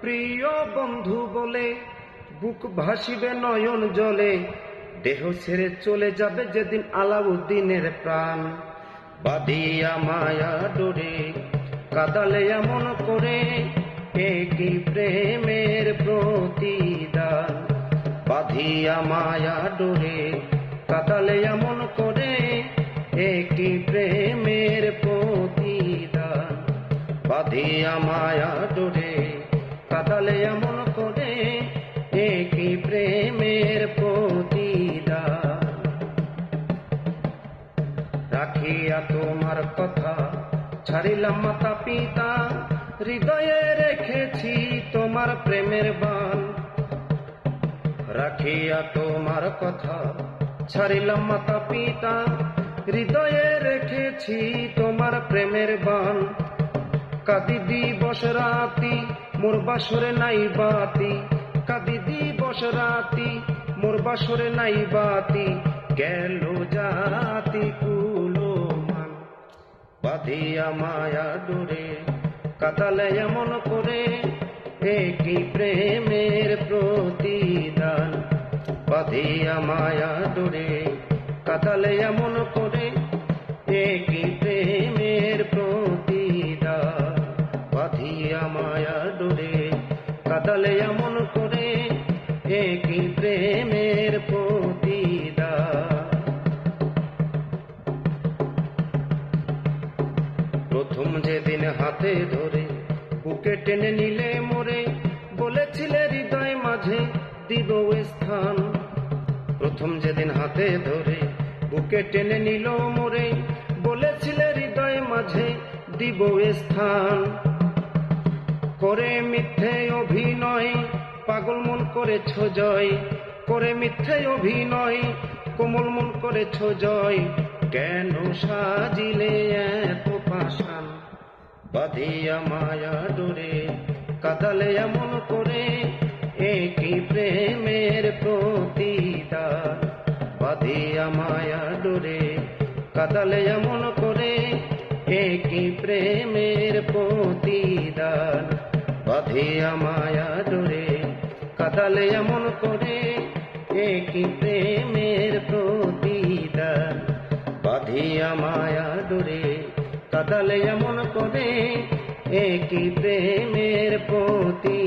প্রিয় বন্ধু বলে, বুক ভাসিবে নয়ন জলে, দেহ ছেড়ে চলে যাবে যেদিন আলাউদ্দিনের প্রাণ। বাদিয়া মায়া ডোরে, কাদালে এমন করে একই প্রেমের প্রতিদান? বাঁধিয়া মায়া ডোরে, কাদালে এমন করে একই প্রেমের প্রতিদান? বাঁধিয়া মায়া ডোরে কাদালে এমন করে একই প্রেমের প্রতিদান। রাখিয়া তোমার কথা ছাড়িলাম মাতা পিতা, হৃদয়ে রেখেছি তোমার প্রেমের বান। রাখিয়া তোমার কথা ছাড়িলাম মাতা পিতা, হৃদয়ে রেখেছি তোমার প্রেমের বান। কাদি দিবস রাতি মোর বাসরে নাই বাতি, কাদি দিবস রাতি, মোর বাসরে নাই বাতি, গেল জাতি কুলো মান বাঁধিয়া মায়া ডোরে কাতালে এমন করে, একই প্রেমের প্রতিদান। বাঁধিয়া মায়া ডোরে কাতালে এমন করে, একই প্রেমের বাঁধিয়া মায়া ডোরে কাতালে এমন করে একই প্রেমের প্রতিদান। প্রথম যেদিন হাতে ধরে বুকে টেনে নিলে মোরে, বলেছিলে হৃদয় মাঝে দিব স্থান। প্রথম যেদিন হাতে ধরে বুকে টেনে নিল মোরে, বলেছিলে হৃদয় মাঝে দিব স্থান। করে মিথ্যে অভিনয়, পাগল মন করেছ জয়। করে মিথ্যে অভিনয়, কোমল মন করেছ জয়। কেন সাজিলে এত পাশান বাঁধিয়া মায়া ডোরে কাদালে এমন করে একই প্রেমের প্রতিদান। বাঁধিয়া মায়া ডোরে কাদালে এমন করে একই প্রেমের প্রতিদান। বাঁধিয়া মায়া জুড়ে কাদালে এমন করে একই প্রেমের প্রতিদান। বাঁধিয়া মায়া জুড়ে কাদালে এমন করে একই প্রেমের প্রতি